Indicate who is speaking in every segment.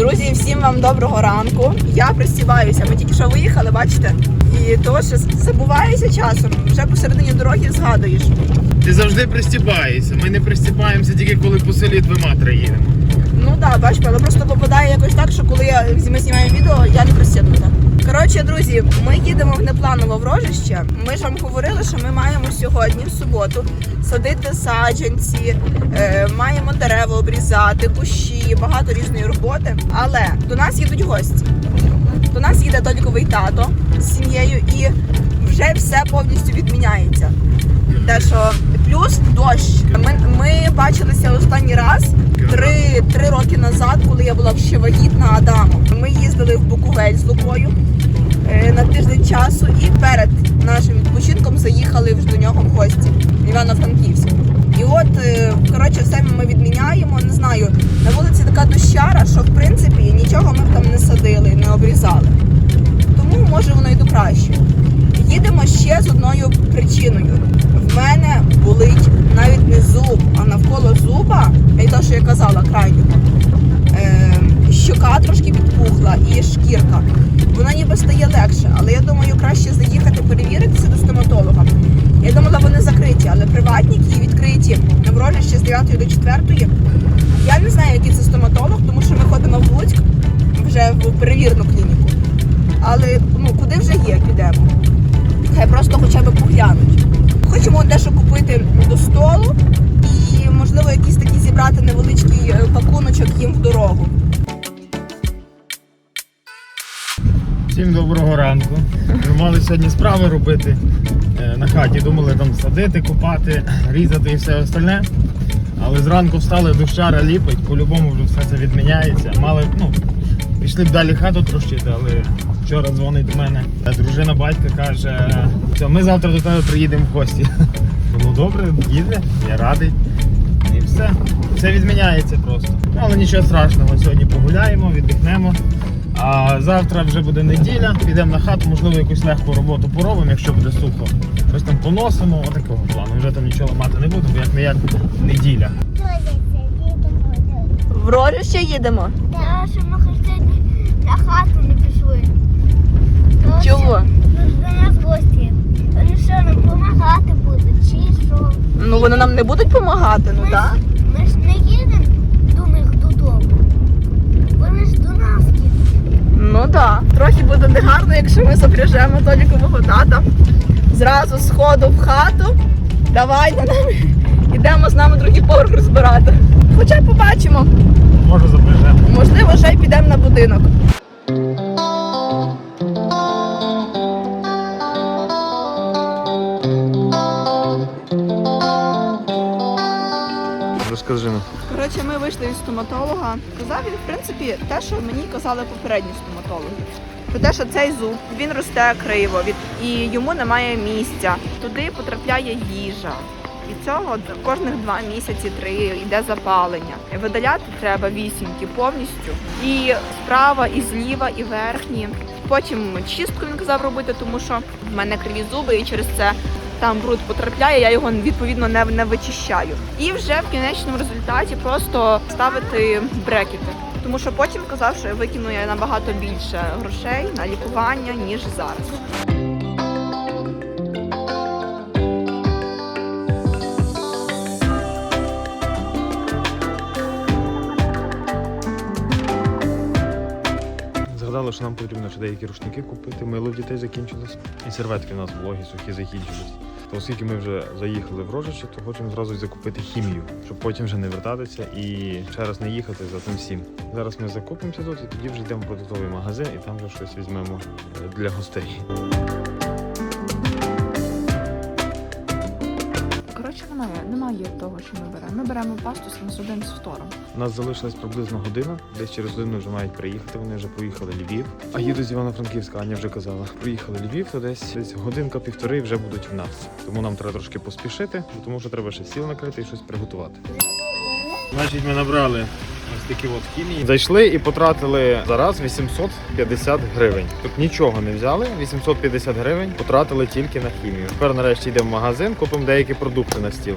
Speaker 1: Друзі, всім вам доброго ранку. Я пристібаюся. Ми тільки що виїхали, бачите? І то, що забуваєшся часом, вже посередині дороги згадуєш.
Speaker 2: Ти завжди пристібаєшся. Ми не пристібаємося тільки коли по селі двома три їдемо.
Speaker 1: Ну так, да, бачите, але просто попадає якось так, що коли я, ми знімаємо відео, я не пристібнута. Коротше, друзі, ми їдемо в непланове врожище. Ми ж вам говорили, що ми маємо сьогодні, в суботу, садити саджанці, е, маємо дерева обрізати, кущі, багато різної роботи. Але до нас їдуть гості. До нас їде Толіковий тато з сім'єю і вже все повністю відміняється. Те, що плюс дощ. Ми, ми бачилися останній раз три, три роки назад, коли я була ще вагітна Адамом. Часу і перед нашим відпочинком заїхали вже до нього в гості в Івано-Франківськ. І от, е, коротше, все ми відміняємо. Не знаю, на вулиці така дощара, що в принципі нічого ми там не садили, не обрізали. Тому може воно до краще. Їдемо ще з одною причиною. В мене болить навіть не зуб, а навколо зуба, і те, що я казала крайнього. Щока трошки підпухла і шкірка. Вона ніби стає легше, але я думаю, краще заїхати перевіритися до стоматолога. Я думала, вони закриті, але приватники і відкриті на врожище з 9 до 4. Я не знаю, який це стоматолог, тому що ми ходимо в Луцьк вже в перевірну клініку. Але ну куди вже є, підемо. Хай просто хоча б поглянуть. Хочемо дещо купити до столу і, можливо, якийсь такий зібрати невеличкий е, пакуночок їм в дорогу.
Speaker 2: Всім доброго ранку. Ми мали сьогодні справи робити е, на хаті. Думали там садити, купати, різати і все остальне. Але зранку встали, дощара ліпить, по-любому вже все це відміняється. Мали, ну, пішли б далі хату трощити, але вчора дзвонить до мене. е, Дружина батька каже, що ми завтра до тебе приїдемо в гості. Ну добре, їде, я радий. І все. Все відміняється просто. Ну, але нічого страшного. Сьогодні погуляємо, віддихнемо. А завтра вже буде неділя, підемо на хату, можливо, якусь легку роботу поробимо, якщо буде сухо. Щось там поносимо, отакого плану. Вже там нічого ламати не буду, бо як не як неділя.
Speaker 1: В рожище їдемо.
Speaker 3: Та, що ми хоча на хату не пішли.
Speaker 1: Чого?
Speaker 3: До нас гості. Вони що, нам допомагати будуть, чи що?
Speaker 1: Ну вони нам не будуть допомагати, ну так.
Speaker 3: Ми ж не їдемо до них додому. Вони ж до нас їдуть.
Speaker 1: Ну так. Трохи буде негарно, якщо ми запряжемо Толікового тата. Зразу з ходу в хату. Давай на нами. Ідемо з нами другий поверх розбирати. Хоча побачимо.
Speaker 2: Може запряжемо.
Speaker 1: Можливо, вже й підемо на будинок. Коротше, ми вийшли від стоматолога. Казав він, в принципі, те, що мені казали попередні стоматологи. Про те, що цей зуб він росте криво, від і йому немає місця. Туди потрапляє їжа. І цього кожних два місяці три йде запалення. Видаляти треба вісімки повністю. І справа, і зліва, і верхні. Потім чистку він казав робити, тому що в мене криві зуби, і через це там бруд потрапляє, я його відповідно не, не вичищаю. І вже в кінечному результаті просто ставити брекети. Тому що потім казав, що я викину я набагато більше грошей на лікування, ніж зараз.
Speaker 2: Згадали, що нам потрібно ще деякі рушники купити. Мило в дітей закінчилось. І серветки у нас вологі, сухі закінчились. То оскільки ми вже заїхали в рожище, то хочемо зразу закупити хімію, щоб потім вже не вертатися і ще раз не їхати за тим всім. Зараз ми закупимося тут і тоді вже йдемо в продуктовий магазин і там вже щось візьмемо е, для гостей.
Speaker 1: Коротше, немає, немає того, що ми. Ми беремо пасту з один з фтором.
Speaker 2: У нас залишилась приблизно година. Десь через годину вже мають приїхати. Вони вже поїхали Львів. А їдуть з Івано-Франківська, Аня вже казала. Приїхали Львів, то десь десь годинка-півтори вже будуть в нас. Тому нам треба трошки поспішити, тому що треба ще стіл накрити і щось приготувати. Значить, ми набрали ось такі от хімії. Зайшли і потратили зараз 850 гривень. Тут нічого не взяли. 850 гривень потратили тільки на хімію. Тепер нарешті йдемо в магазин, купимо деякі продукти на стіл.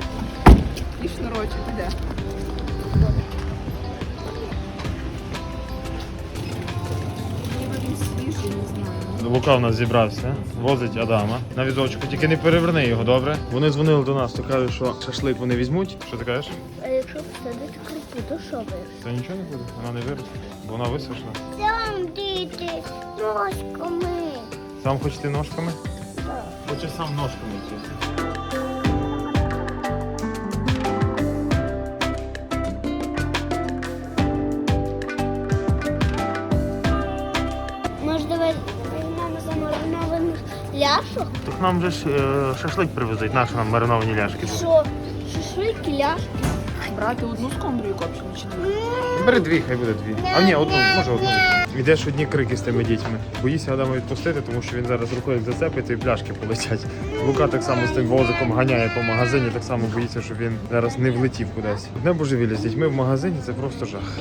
Speaker 2: Лука в нас зібрався, возить Адама на візочку. Тільки не переверни його, добре? Вони дзвонили до нас, то кажуть, що шашлик вони візьмуть. Що ти кажеш?
Speaker 3: А якщо посадити крупу, то що ви?
Speaker 2: Та нічого не буде, вона не виросте, бо вона висушена.
Speaker 3: Сам діти ножками.
Speaker 2: Сам хочеш ти ножками? Хочеш сам ножками йти.
Speaker 3: Ляшок?
Speaker 2: Так нам же ж е, шашлик привезуть, наші нам мариновані ляшки.
Speaker 3: Що? Шашлик, ляшки?
Speaker 1: Брати одну скумбрію копчену чи дві?
Speaker 2: Бери дві, хай буде дві. А ні, одну, може одну. Йдеш одні крики з тими дітьми. Боїся Адама відпустити, тому що він зараз рукою як зацепить і пляшки полетять. Лука так само з тим возиком ганяє по магазині, так само боїться, щоб він зараз не влетів кудись. Не божевілля з дітьми в магазині це просто жах.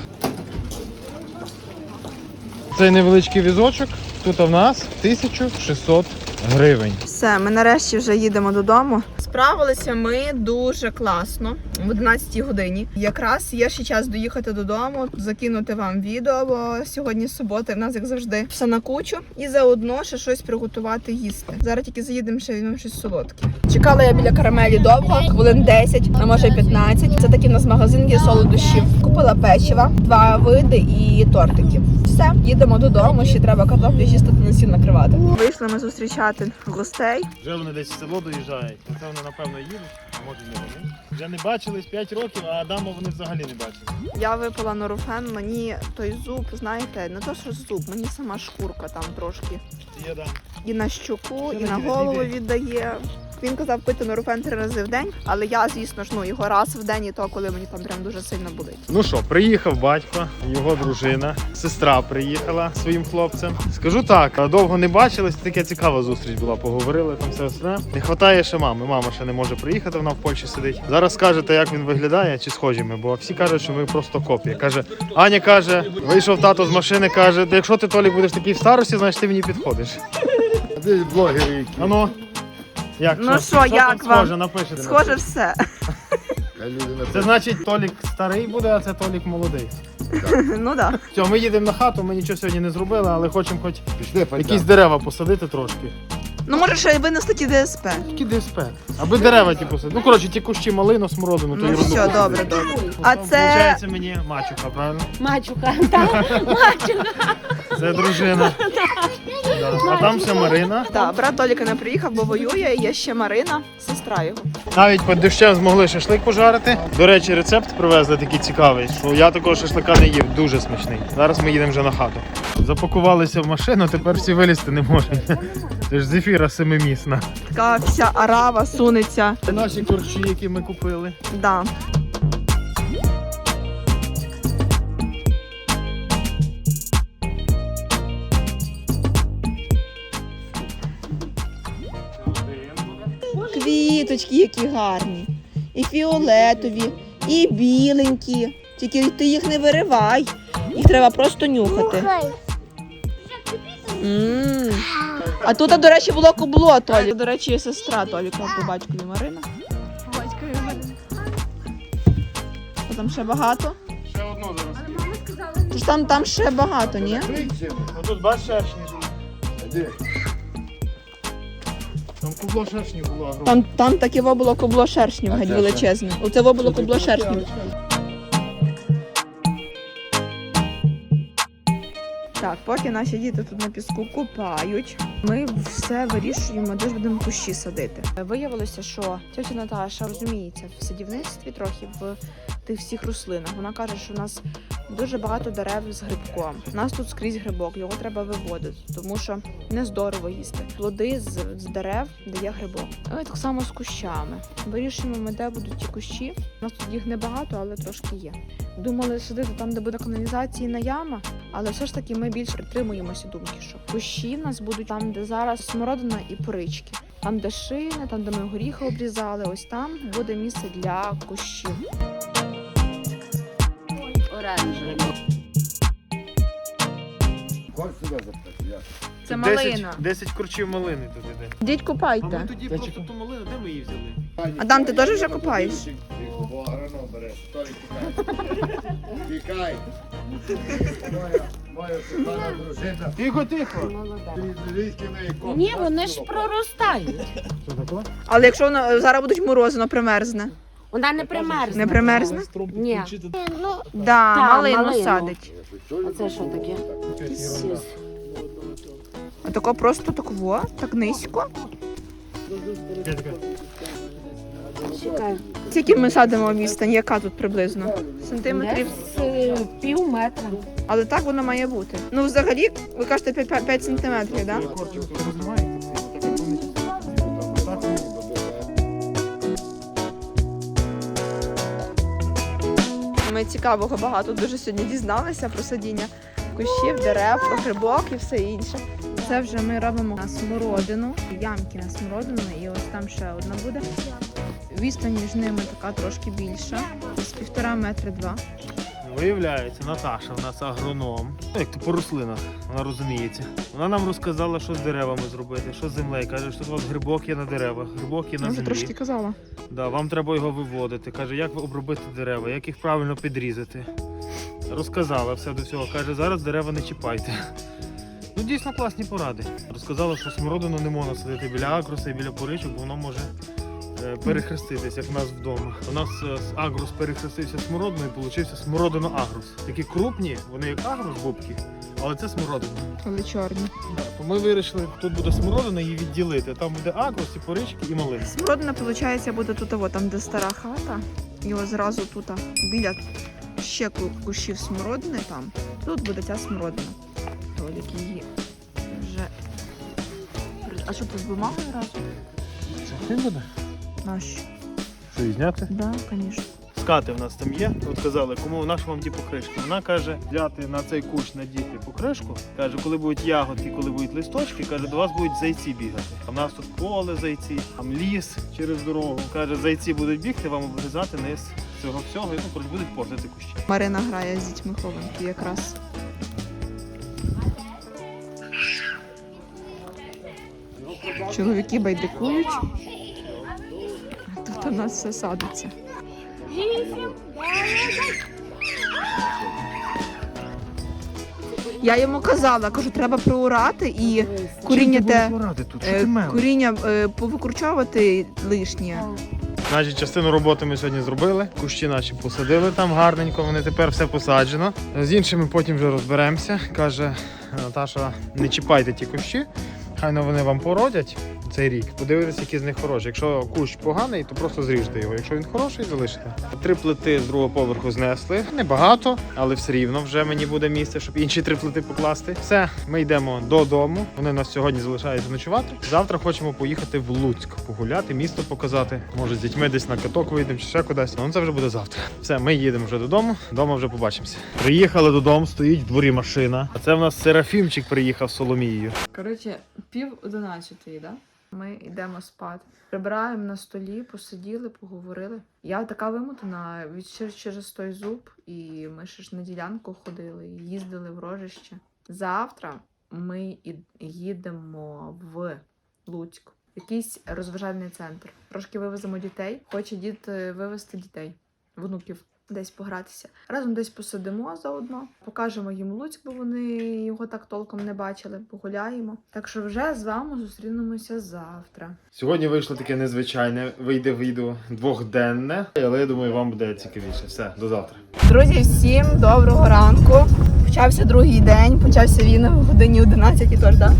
Speaker 2: Цей невеличкий візочок тут в нас 1600 гривень.
Speaker 1: Все, ми нарешті вже їдемо додому. Справилися ми дуже класно в 11 годині. Якраз є ще час доїхати додому, закинути вам відео, бо сьогодні субота, в нас як завжди все на кучу. І заодно ще щось приготувати їсти. Зараз тільки заїдемо ще візьмемо щось солодке. Чекала я біля карамелі довго, хвилин 10, а може 15. Це такий в нас магазин є солодощів. Купила печива, два види і тортики. Все, їдемо додому. Ще треба картоплю чистити на сіл накривати. Вийшли ми зустрічати гостей.
Speaker 2: Вже вони десь в село доїжджають. Це вони напевно їдуть, а може не вони. Вже не бачились 5 років, а Адама вони взагалі не бачили.
Speaker 1: Я випила норофен, мені той зуб, знаєте, не то що зуб, мені сама шкурка там трошки.
Speaker 2: Є, да.
Speaker 1: І на щоку,
Speaker 2: Ще
Speaker 1: і на
Speaker 2: таке,
Speaker 1: голову віддає. Він казав пити нурофен три рази в день, але я, звісно ж, ну його раз в день, і то коли мені там прям дуже сильно болить.
Speaker 2: Ну що, приїхав батько, його дружина, сестра приїхала своїм хлопцем. Скажу так, довго не бачились, така цікава зустріч була. Поговорили там все все. Не вистачає ще мами. Мама ще не може приїхати, вона в Польщі сидить. Зараз скажете, як він виглядає, чи схожі ми, бо всі кажуть, що ми просто копія. Каже, Аня каже, вийшов тато з машини, каже, «Та якщо ти Толік будеш такий в старості, значить ти мені підходиш.
Speaker 4: А де блогери які?
Speaker 2: Як,
Speaker 1: Ну що, як
Speaker 2: там
Speaker 1: вам?
Speaker 2: схоже, напишете.
Speaker 1: Схоже, все.
Speaker 2: Це значить Толік старий буде, а це Толік молодий.
Speaker 1: ну так.
Speaker 2: Все, ми їдемо на хату, ми нічого сьогодні не зробили, але хочемо хоч
Speaker 4: Пішли, пойдем.
Speaker 2: якісь дерева посадити трошки.
Speaker 1: Ну може ще й винести ті ДСП.
Speaker 2: Які ДСП. Аби дерева ті посадити. Ну, коротше, ті кущі малину, смородину, то
Speaker 1: Ну
Speaker 2: ерунду.
Speaker 1: все, добре, добре. А
Speaker 2: Там,
Speaker 1: це
Speaker 2: Виходить мені мачуха, правильно?
Speaker 5: Мачуха, так, мачуха.
Speaker 2: Це дружина. А там ще Марина.
Speaker 1: так, брат Толіка не приїхав, бо воює. і Є ще Марина, сестра його.
Speaker 2: Навіть під дощем змогли шашлик пожарити. До речі, рецепт привезли такий цікавий, що я такого шашлика не їв, дуже смачний. Зараз ми їдемо вже на хату. Запакувалися в машину, тепер всі вилізти не можуть. Це ж зефіра семимісна.
Speaker 1: Така вся арава сунеться.
Speaker 2: Це наші корчі, які ми купили.
Speaker 1: Да. Квіточки, які гарні. І фіолетові, і біленькі. Тільки ти їх не виривай. Їх треба просто нюхати. М А тут, до речі, було кубло Толі. До речі, є сестра Толіка по батькові Марина.
Speaker 5: Батькові Марина.
Speaker 1: А там ще багато.
Speaker 2: Ще одну зараз.
Speaker 1: Тож там, там ще багато, ні?
Speaker 2: Ну тут бачиш.
Speaker 4: Де?
Speaker 2: Там кубло шершні було огромне.
Speaker 1: Там, там таке во було кубло шершнів, геть величезне. Оце во було кубло шершнів. Так, поки наші діти тут на піску купають, ми все вирішуємо, де ж будемо кущі садити. Виявилося, що тетя Наташа розуміється в садівництві трохи в тих всіх рослинах. Вона каже, що у нас дуже багато дерев з грибком. У нас тут скрізь грибок, його треба виводити, тому що не здорово їсти. Плоди з, з дерев дає грибок. І так само з кущами. Вирішуємо ми, де будуть ті кущі. У нас тут їх небагато, але трошки є. Думали садити там, де буде каналізація на яма, але все ж таки ми більш притримуємося думки, що кущі в нас будуть там, де зараз смородина і порички. Там, де шини, там, де ми горіхи обрізали, ось там буде місце для кущів.
Speaker 4: Ходь сюди запитати, я.
Speaker 1: Це
Speaker 2: 10, 10 курчів малини тут іде.
Speaker 1: Діть
Speaker 2: А
Speaker 1: купайте.
Speaker 2: ми тоді просто ту малину, де ми її взяли?
Speaker 1: Адам, ти теж вже копаєш?
Speaker 4: Тихо, бо агроном бере. Толік, тікай. Тікай. Моя кохана дружина.
Speaker 2: Тихо, тихо.
Speaker 5: Ні, вони ж проростають.
Speaker 1: Але якщо воно зараз будуть морози, воно примерзне.
Speaker 5: Вона не примерзне.
Speaker 1: Не примерзне?
Speaker 5: Ні.
Speaker 3: Ну,
Speaker 1: Да,
Speaker 5: Та,
Speaker 1: малину
Speaker 5: малину.
Speaker 1: садить.
Speaker 5: А це що таке? Сіс.
Speaker 1: А тако просто так во, так низько.
Speaker 5: Чекай.
Speaker 1: Скільки ми садимо відстань, яка тут приблизно? Сантиметрів.
Speaker 5: Десь е, пів метра.
Speaker 1: Але так воно має бути. Ну, взагалі, ви кажете 5, 5 сантиметрів, так? Да?
Speaker 2: Корчик.
Speaker 1: Цікавого багато дуже сьогодні дізналися про садіння кущів, дерев, про грибок і все інше. Це вже ми робимо на смородину, ямки на смородину, і ось там ще одна буде. Відстань між ними така трошки більша, з півтора метри два.
Speaker 2: Виявляється, Наташа у нас агроном. Ну, як то по рослинах, вона розуміється. Вона нам розказала, що з деревами зробити, що з землею. Каже, що у вас грибок є на деревах, грибок є на
Speaker 1: вже
Speaker 2: землі.
Speaker 1: трошки казала.
Speaker 2: Да, вам треба його виводити. Каже, як обробити дерева, як їх правильно підрізати. Розказала все до цього. Каже, зараз дерева не чіпайте. Ну, дійсно класні поради. Розказала, що смородину не можна садити біля агруса і біля поричок, бо воно може перехреститись, як в нас вдома. У нас е, агрус перехрестився смородиною і получився смородино агрус. Такі крупні, вони як агрус бубки, але це смородина.
Speaker 1: Але чорні.
Speaker 2: То ми вирішили, тут буде смородина, її відділити. Там буде агрус, і порички, і малина.
Speaker 1: Смородина, виходить, буде тут, або там, де стара хата. І ось зразу тут, біля ще кущів смородини там. Тут буде ця смородина. Толік її вже. А що тут з бумагою одразу?
Speaker 2: Це буде?
Speaker 1: Нащо?
Speaker 2: Що, її зняти?
Speaker 1: Да, звісно.
Speaker 2: Скати в нас там є. От казали, кому наш вам ті покришки. Вона каже, взяти на цей кущ надіти покришку. Каже, коли будуть ягодки, коли будуть листочки, каже, до вас будуть зайці бігати. А в нас тут поле зайці, там ліс через дорогу. Каже, зайці будуть бігти, вам обрізати низ цього всього і ну, коротше, будуть портити кущі.
Speaker 1: Марина грає з дітьми хованки якраз. Чоловіки байдикують. Тут у нас все садиться. Я йому казала, кажу, треба приурати і коріння те. е, Коріння е, повикручовувати лишнє.
Speaker 2: Значить, частину роботи ми сьогодні зробили. Кущі наші посадили там гарненько, вони тепер все посаджено. З іншими потім вже розберемося. Каже Наташа, не чіпайте ті кущі, хай вони вам породять цей рік. Подивитися, які з них хороші. Якщо кущ поганий, то просто зріжте його. Якщо він хороший, залишите. Три плити з другого поверху знесли. Небагато, але все рівно вже мені буде місце, щоб інші три плити покласти. Все, ми йдемо додому. Вони нас сьогодні залишаються ночувати. Завтра хочемо поїхати в Луцьк, погуляти, місто показати. Може, з дітьми десь на каток вийдемо чи ще кудись. Ну це вже буде завтра. Все, ми їдемо вже додому. Дома вже побачимося. Приїхали додому, стоїть в дворі машина. А це в нас Серафімчик приїхав з Соломією.
Speaker 1: Коротше, пів одинадцятої, да? Ми йдемо спати. Прибираємо на столі, посиділи, поговорили. Я така вимотана від через, той зуб, і ми ще ж на ділянку ходили, їздили в рожище. Завтра ми їдемо в Луцьк, якийсь розважальний центр. Трошки вивеземо дітей. Хоче дід вивезти дітей, внуків. Десь погратися. Разом десь посидимо заодно, покажемо їм Луцьк, бо вони його так толком не бачили. Погуляємо. Так що вже з вами зустрінемося завтра.
Speaker 2: Сьогодні вийшло таке незвичайне. Вийде відео двохденне, але я думаю, вам буде цікавіше. Все, до завтра.
Speaker 1: Друзі, всім доброго ранку. Почався другий день, почався він в годині 11 тож, так?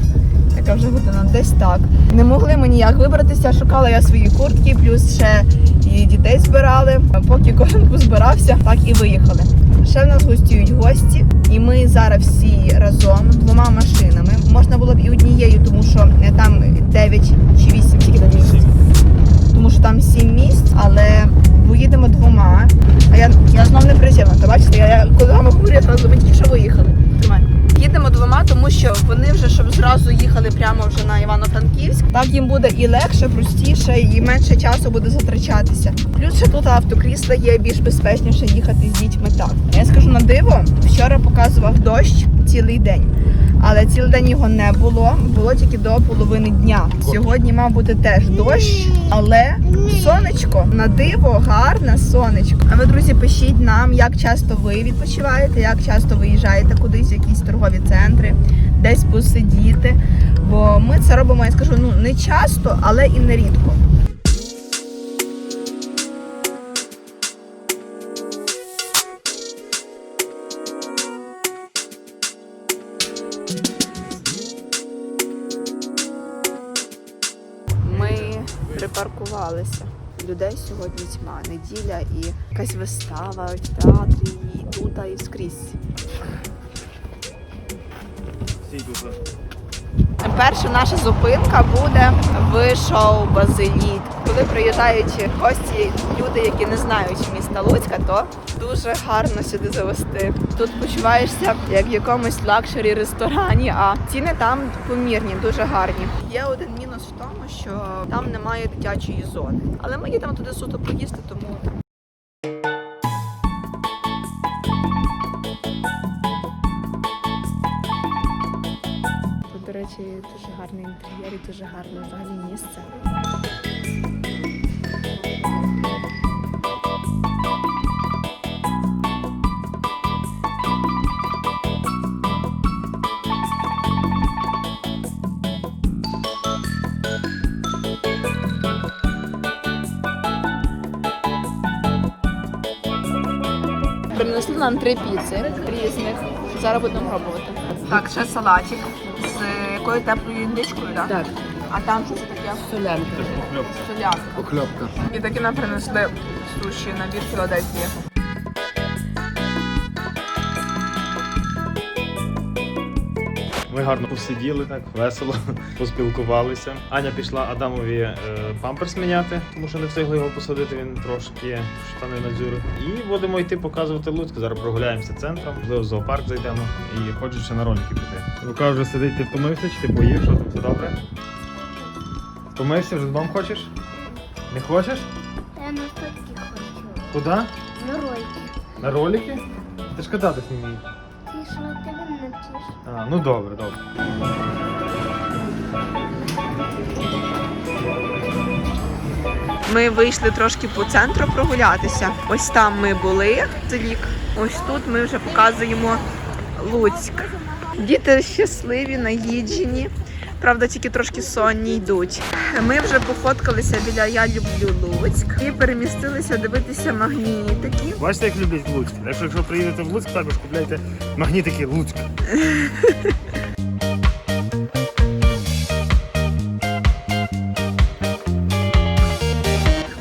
Speaker 1: Яка вже година, десь так. Не могли ми ніяк вибратися, шукала я свої куртки, плюс ще і дітей збирали. Поки кожен позбирався, так і виїхали. Ще в нас гостюють гості, і ми зараз всі разом двома машинами. Можна було б і однією, тому що е, там 9 чи 8 тільки на місць. Тому що там 7 місць, але поїдемо двома. А я, я знов не приземлена. Бачите, я, я коли вам говорю, я зразу ми тільки що виїхали. Тримай. Двома, тому що вони вже щоб зразу їхали прямо вже на Івано-Франківськ. Так їм буде і легше, простіше, і менше часу буде затрачатися. Плюс ще тут автокрісла є більш безпечніше їхати з дітьми так. Я скажу на диво, вчора показував дощ цілий день. Але цілий день його не було, було тільки до половини дня. Сьогодні мав бути теж дощ, але сонечко на диво, гарне сонечко. А ви, друзі, пишіть нам, як часто ви відпочиваєте, як часто виїжджаєте кудись в якісь торгові центри, десь посидіти. Бо ми це робимо, я скажу, ну не часто, але і не рідко. Припаркувалися. Людей сьогодні тьма, неділя і якась вистава в театрі, і тут, і скрізь. Перша наша зупинка буде в шоу Базиліт. Коли приїжджають гості, люди, які не знають міста Луцька, то дуже гарно сюди завести. Тут почуваєшся як в якомусь лакшері ресторані, а ціни там помірні, дуже гарні. Є один мінус в тому, що там немає дитячої зони. Але ми їдемо туди суто поїсти, тому гарний дуже гарне взагалі місце. Принесли нам три піци різних. Зараз будемо пробувати. Так, ще салатик з якою теплою індичкою, так?
Speaker 5: Так,
Speaker 1: А там що це таке?
Speaker 5: солянка.
Speaker 1: Солянка.
Speaker 4: Покльопка.
Speaker 1: І таки нам принесли суші набір Філадельфії.
Speaker 2: Ми гарно посиділи так, весело, поспілкувалися. Аня пішла Адамові е, памперс міняти, тому що не встигли його посадити, він трошки штани надзюрив. І будемо йти показувати Луцьк. Зараз прогуляємося центром, можливо, в зоопарк зайдемо і хочу ще на ролики піти. Лука вже сидить, ти втомився чи ти поїв, що там все добре? Втомився, вже додому хочеш? Не хочеш?
Speaker 3: Я на фотки хочу.
Speaker 2: Куди?
Speaker 3: На ройки.
Speaker 2: На ролики? Ти ж кататись не вмієш.
Speaker 3: Ти що ти?
Speaker 2: А, ну добре, добре.
Speaker 1: Ми вийшли трошки по центру прогулятися. Ось там ми були рік. Ось тут ми вже показуємо Луцьк. Діти щасливі, наїджені. Правда, тільки трошки сонні йдуть. Ми вже пофоткалися біля Я люблю Луцьк і перемістилися дивитися магнітики.
Speaker 2: Бачите, як люблять Луцьк. Якщо, якщо приїдете в Луцьк, також купляйте магнітики Луцьк.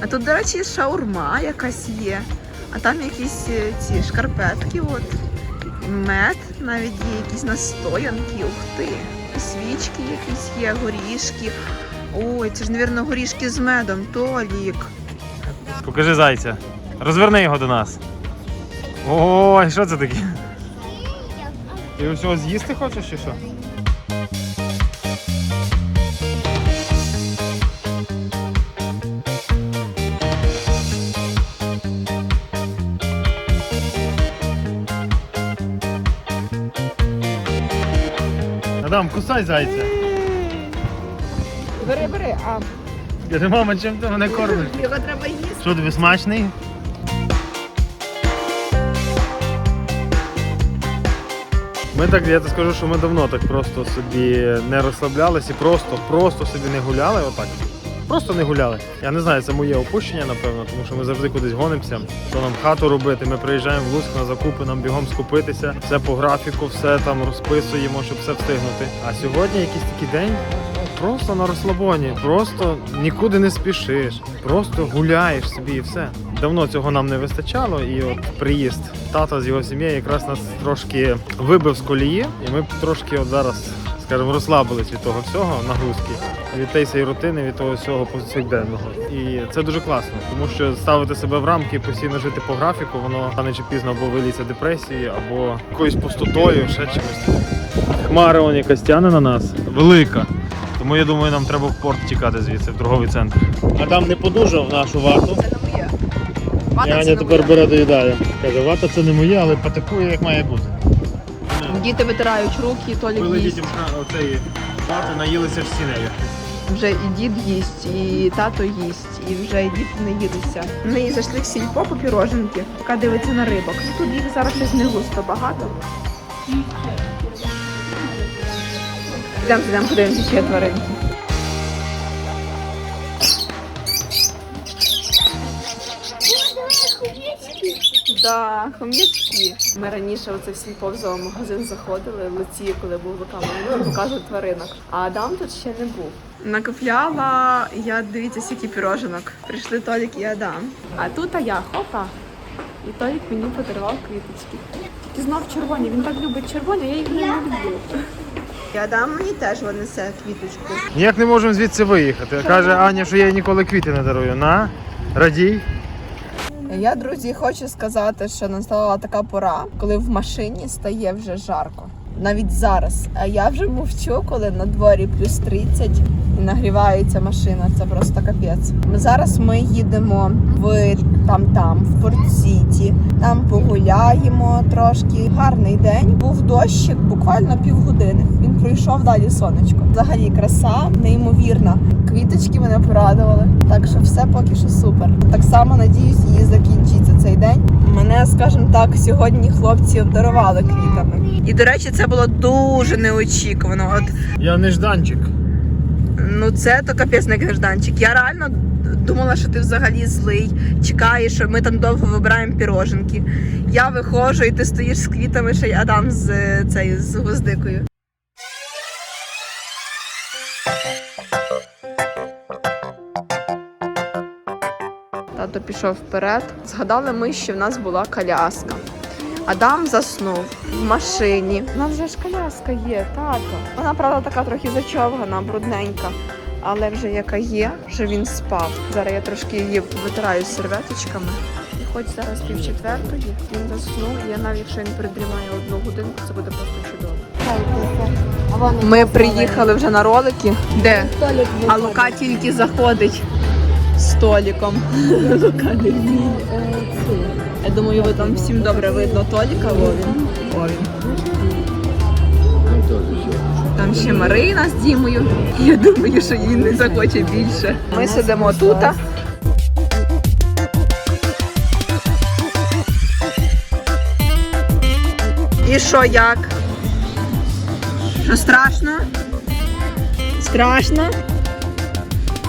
Speaker 1: А тут, до речі, шаурма якась є. А там якісь е, ці шкарпетки, от. Мед, навіть є якісь настоянки, ух ти. Свічки якісь є, горішки. Ой, це ж, мабуть, горішки з медом, Толік.
Speaker 2: Покажи зайця. Розверни його до нас. Ой, що це таке? Ти усього з'їсти хочеш чи що? Адам, кусай зайця.
Speaker 1: Бери, бери, а
Speaker 2: Каже, мама, чим ти мене кормиш?
Speaker 1: його треба їсти.
Speaker 2: Що тобі смачний? Ми так, я тобі скажу, що ми давно так просто собі не розслаблялися і просто, просто собі не гуляли. Отак. Просто не гуляли. Я не знаю, це моє опущення, напевно, тому що ми завжди кудись гонимося. Що нам хату робити? Ми приїжджаємо в Луцьк на закупи, нам бігом скупитися, все по графіку, все там розписуємо, щоб все встигнути. А сьогодні якийсь такий день. Просто на розслабоні, просто нікуди не спішиш, просто гуляєш собі і все. Давно цього нам не вистачало, і от приїзд тата з його сім'єю якраз нас трошки вибив з колії, і ми трошки от зараз, скажімо, розслабились від того всього нагрузки, від тієї рутини, від того всього повсякденного. І це дуже класно, тому що ставити себе в рамки і постійно жити по графіку, воно рано чи пізно або виліться депресією, або якоюсь пустотою, ще чимось. Хмара вон якась тяне на нас. Велика. Тому я думаю, нам треба в порт тікати звідси, в торговий центр. Адам не подужав нашу вату.
Speaker 1: Це не моє. Вата це
Speaker 2: Аня
Speaker 1: не
Speaker 2: тепер
Speaker 1: моє.
Speaker 2: бере доїдає. Каже, вата це не моє, але потикує як має бути.
Speaker 1: Діти витирають руки, Толік
Speaker 2: Пили
Speaker 1: їсть.
Speaker 2: дітям оцеї хати, наїлися всі нею.
Speaker 1: Вже і дід їсть, і тато їсть, і вже і діти не їдуться. Ми зайшли в сільпо по піроженки, яка дивиться на рибок. Ну, Тут їх зараз щось не густо багато. Йдемо, йдемо, подивимося, чи є тваринки. Да, хом'ячки. Ми раніше оце всі повзав магазин заходили в Луці, коли був вокал, показували тваринок. А Адам тут ще не був. Накопляла я дивіться, скільки піроженок. Прийшли Толік і Адам. А тут а я хопа. І Толік мені подарував квіточки. Тільки знов червоні. Він так любить червоні, я їх не люблю. І Адам мені теж несе квіточку.
Speaker 2: Ніяк не можемо звідси виїхати. Каже Аня, що я їй ніколи квіти не дарую. На, радій.
Speaker 1: Я, друзі, хочу сказати, що настала така пора, коли в машині стає вже жарко. Навіть зараз. А я вже мовчу, коли на дворі плюс 30 і нагрівається машина. Це просто капець. Зараз ми їдемо в там там, в Порт-Сіті. Там погуляємо трошки. Гарний день. Був дощик, буквально півгодини. Він пройшов далі сонечко. Взагалі краса неймовірна. Квіточки мене порадували. Так що все поки що супер. Так само надіюсь, її закінчиться цей день. Мене, скажімо так, сьогодні хлопці обдарували квітами. І до речі, це було дуже неочікувано. От
Speaker 2: Я нежданчик.
Speaker 1: Ну це то капець не нежданчик. Я реально думала, що ти взагалі злий, чекаєш, що ми там довго вибираємо піроженки. Я виходжу, і ти стоїш з квітами, ще й Адам з е, цей з гвоздикою. Тато пішов вперед. Згадали ми, що в нас була коляска. Адам заснув в машині. У нас вже ж коляска є, тато. Вона, правда, така трохи зачовгана, брудненька. Але вже яка є, що він спав. Зараз я трошки її витираю серветочками. І хоч зараз пів четвертої, він заснув. Я навіть якщо він придрімає одну годинку, це буде просто чудово. Ми приїхали вже на ролики. Де? А Лука тільки заходить з Толіком. Лука не вміє. Я думаю, ви там всім добре видно Толіка, о він. Там ще Марина з Дімою. Я думаю, що він не захоче більше. Ми сидимо тут. І що як? Що страшно? Страшно?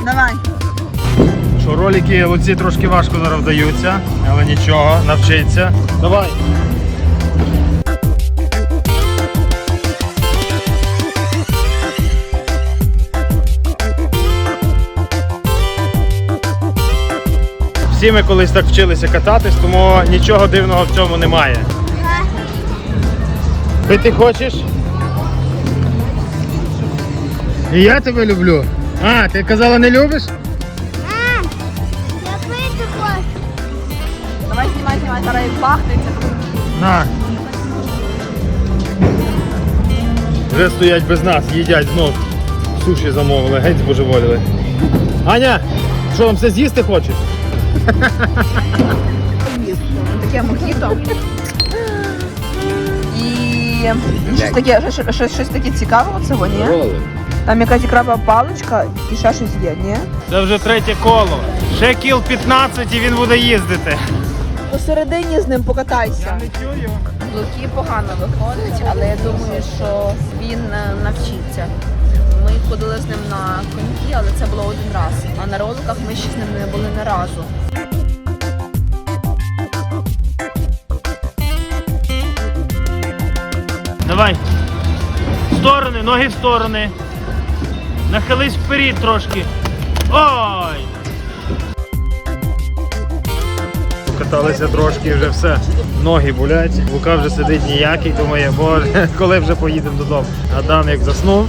Speaker 1: Давай.
Speaker 2: Що ролики Луці трошки важко зараз вдаються, але нічого, навчиться. Давай. Всі ми колись так вчилися кататись, тому нічого дивного в цьому немає. Пити хочеш? І я тебе люблю. А, ти казала не любиш?
Speaker 1: Знімай, знімай, зараз.
Speaker 2: На. Вже стоять без нас, їдять знов. Суші замовили, геть збожеволіли. Аня, що там все з'їсти хочеш?
Speaker 1: Таке мохіто. І щось таке, щось, щось, щось таке цікаве цього, ні? Там якась крабова паличка і ще щось є, ні?
Speaker 2: Це вже третє коло. Ще кіл 15 і він буде їздити.
Speaker 1: Посередині з ним покатайся.
Speaker 2: не чую.
Speaker 1: Луки погано виходить, але я думаю, що він е, навчиться. Ми ходили з ним на коньки, але це було один раз. А на роликах ми ще з ним не були ні разу.
Speaker 2: Давай. В сторони, ноги в сторони. Нахились вперед трошки. Ой! Покаталися трошки вже все. Ноги болять. Лука вже сидить ніякий, думає, боже, коли вже поїдемо додому. Адам як заснув.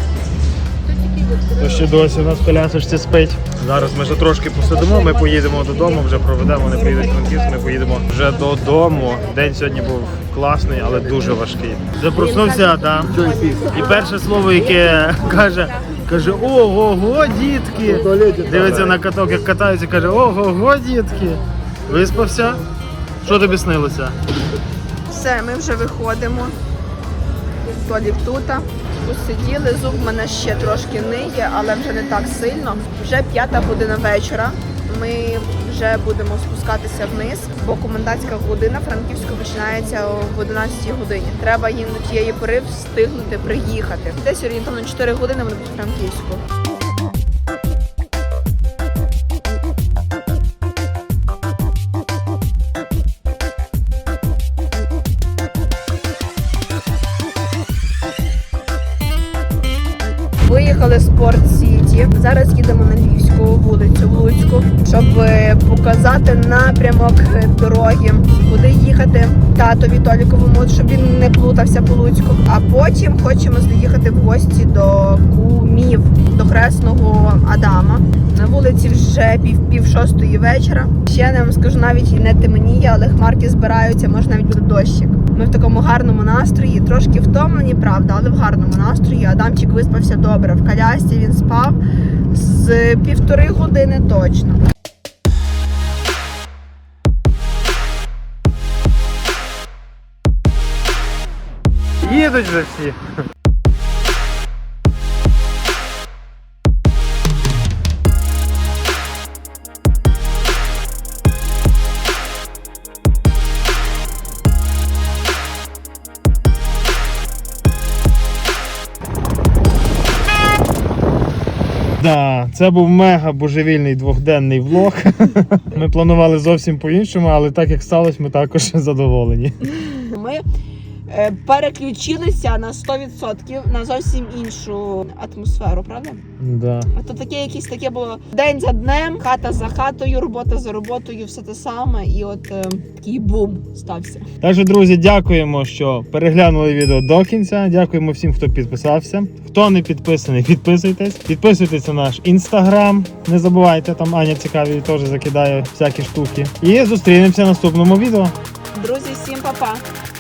Speaker 2: То ще досі у нас в колясочці спить. Зараз ми ще трошки посидимо, ми поїдемо додому, вже проведемо, вони приїдуть франківськ, ми поїдемо вже додому. День сьогодні був класний, але дуже важкий. Вже проснувся Адам. І перше слово, яке каже, каже, ого-го, дітки. Дивиться на каток, як катаються, каже, ого-го, дітки. Виспався? Що тобі снилося?
Speaker 1: Все, ми вже виходимо. Толік тут. Посиділи, зуб в мене ще трошки ниє, але вже не так сильно. Вже п'ята година вечора. Ми вже будемо спускатися вниз, бо комендантська година Франківську починається в 11 годині. Треба їм до тієї пори встигнути приїхати. Десь орієнтовно 4 години вони будуть Франківську. Показати напрямок дороги, куди їхати татові Толіковому, щоб він не плутався по Луцьку. А потім хочемо заїхати в гості до кумів, до хресного Адама. На вулиці вже пів пів шостої вечора. Ще не вам скажу, навіть і не темніє, але хмарки збираються, може навіть буде дощик. Ми в такому гарному настрої, трошки втомлені, правда, але в гарному настрої. Адамчик виспався добре. В колясці він спав з півтори години точно.
Speaker 2: Їдуть вже всі. Да, це був мега божевільний двохденний влог. Ми планували зовсім по-іншому, але так як сталося, ми також задоволені.
Speaker 1: Ми переключилися на 100% на зовсім іншу атмосферу, правда?
Speaker 2: Да.
Speaker 1: А то таке якесь таке було день за днем, хата за хатою, робота за роботою, все те саме, і от е, такий бум стався.
Speaker 2: Так що, друзі, дякуємо, що переглянули відео до кінця. Дякуємо всім, хто підписався. Хто не підписаний, підписуйтесь. Підписуйтесь на наш інстаграм. Не забувайте, там Аня цікаві теж закидає всякі штуки. І зустрінемося в наступному відео.
Speaker 1: Друзі, всім па-па!
Speaker 3: Всім па-па.